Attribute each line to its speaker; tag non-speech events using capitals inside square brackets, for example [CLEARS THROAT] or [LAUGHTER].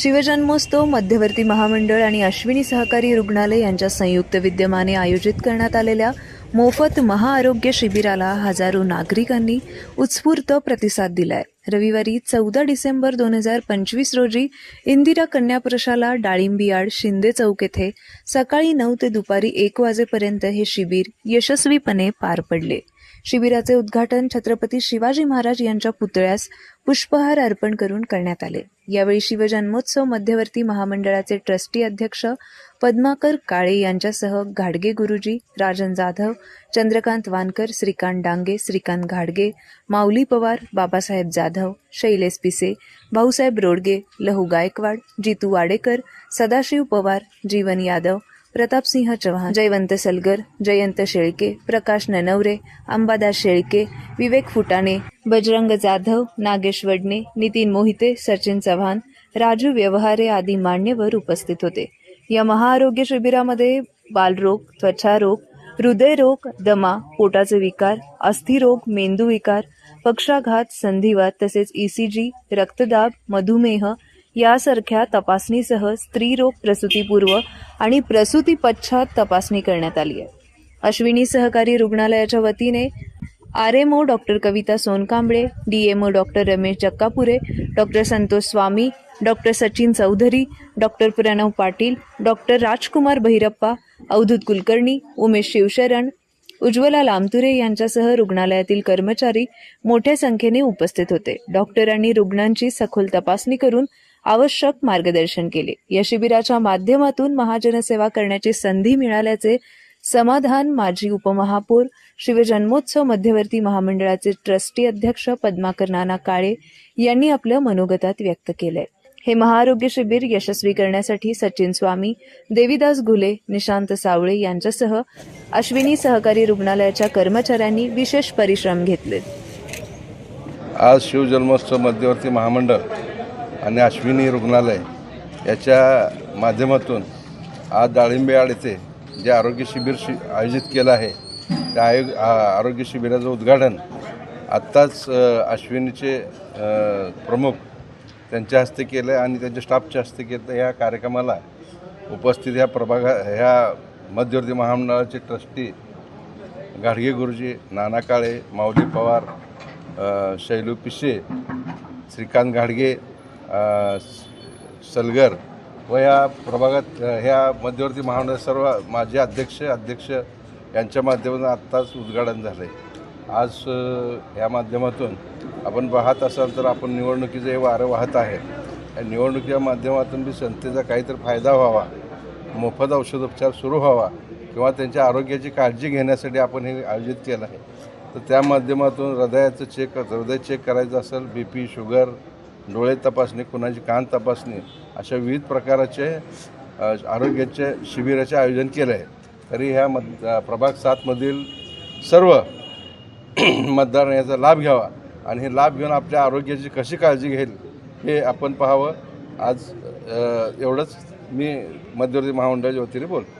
Speaker 1: शिवजन्मोत्सव मध्यवर्ती महामंडळ आणि अश्विनी सहकारी रुग्णालय यांच्या संयुक्त विद्यमाने आयोजित करण्यात आलेल्या मोफत महाआरोग्य शिबिराला हजारो नागरिकांनी उत्स्फूर्त प्रतिसाद दिलाय. रविवारी चौदा डिसेंबर दोन हजार पंचवीस रोजी इंदिरा कन्या प्रशाला डाळिंबियाड शिंदे चौक येथे सकाळी नऊ ते दुपारी एक वाजेपर्यंत हे शिबिर यशस्वीपणे पार पडले. शिबिराचे उद्घाटन छत्रपती शिवाजी महाराज यांच्या पुतळ्यास पुष्पहार अर्पण करून करण्यात आले. यावेळी शिवजन्मोत्सव मध्यवर्ती महामंडळाचे ट्रस्टी अध्यक्ष पद्माकर काळे यांच्यासह घाडगे गुरुजी राजन जाधव चंद्रकांत वानकर श्रीकांत डांगे श्रीकांत घाडगे माऊली पवार बाबासाहेब जाधव शैलेश पिसे भाऊसाहेब रोडगे लहू गायकवाड जितू वाडेकर सदाशिव पवार जीवन यादव प्रतापसिंह चव्हाण जयवंत सलगर जयंत शेळके प्रकाश ननवरे अंबादास शेळके विवेक फुटाणे बजरंग जाधव नागेश वडणे नितीन मोहिते सचिन चव्हाण राजू व्यवहारे आदी मान्यवर उपस्थित होते. या महाआरोग्य शिबिरामध्ये बालरोग त्वचारोग हृदयरोग दमा पोटाचे विकार अस्थिरोग मेंदू विकार पक्षाघात संधिवात तसेच ईसीजी रक्तदाब मधुमेह यासारख्या तपासणीसह स्त्रीरोग प्रसूतीपूर्व आणि प्रसूती पश्चात तपासणी करण्यात आली आहे. अश्विनी सहकारी रुग्णालयाच्या वतीने R M O doctor Kavita Sonkamble D M O doctor Ramesh Jakkapure doctor Santosh Swami doctor Sachin Chaudhari doctor Pranav Patil doctor Rajkumar Bhairappa Avdhut Kulkarni Umesh Shivsharan Ujjwala Lamture यांच्यासह रुग्णालयातील कर्मचारी मोठ्या संख्येने उपस्थित होते. डॉक्टरांनी रुग्णांची सखोल तपासणी करून आवश्यक मार्गदर्शन केले. या शिबिराच्या माध्यमातून महाजनसेवा करण्याची संधी मिळाल्याचे समाधान माजी उपमहापौर शिवजन्मोत्सव मध्यवर्ती महामंडळाचे ट्रस्टी अध्यक्ष पद्माकर नाना काळे यांनी आपल्या मनोगतात व्यक्त केलंय. हे महाआरोग्य शिबिर यशस्वी करण्यासाठी सचिन स्वामी देवीदास घुले निशांत सावळे यांच्यासह अश्विनी सहकारी रुग्णालयाच्या कर्मचाऱ्यांनी विशेष परिश्रम घेतले.
Speaker 2: आज शिवजन्मोत्सव मध्यवर्ती महामंडळ आणि अश्विनी रुग्णालय याच्या माध्यमातून आज डाळिंबेआड येथे जे आरोग्य शिबिर शि आयोजित केलं आहे त्या आयोग आरोग्य शिबिराचं उद्घाटन आत्ताच अश्विनीचे प्रमुख त्यांच्या हस्ते केलं आहे आणि त्यांच्या स्टाफच्या हस्ते केलं ह्या कार्यक्रमाला उपस्थित ह्या प्रभागा ह्या मध्यवर्ती महामंडळाचे ट्रस्टी गाडगे गुरुजी नाना काळे माऊली पवार शैलू पिशे श्रीकांत घाडगे सलगर व या प्रभागात ह्या मध्यवर्ती महामंडळ सर्व माझे अध्यक्ष अध्यक्ष यांच्या माध्यमातून आत्ताच उद्घाटन झालं आहे आज ह्या या माध्यमातून आपण पाहत असाल तर आपण निवडणुकीचं हे वारं वाहत आहे. या निवडणुकीच्या माध्यमातून बी जनतेचा काहीतरी फायदा व्हावा मोफत औषधोपचार सुरू व्हावा किंवा त्यांच्या आरोग्याची काळजी घेण्यासाठी आपण हे आयोजित केलं आहे. तर त्या माध्यमातून हृदयाचं चेक हृदय चेक करायचं असेल बी पी शुगर डोळे तपासणी कुणाची कान तपासणी अशा विविध प्रकाराचे आरोग्याचे शिबिराचे आयोजन केलं आहे. तरी ह्या मत प्रभाग सातमधील सर्व [CLEARS THROAT] मतदारांनी याचा लाभ घ्यावा आणि हे लाभ घेऊन आपल्या आरोग्याची कशी काळजी घेईल हे आपण पाहावं. आज एवढंच. मी मध्यवर्ती महामंडळाच्या वतीने बोलतो.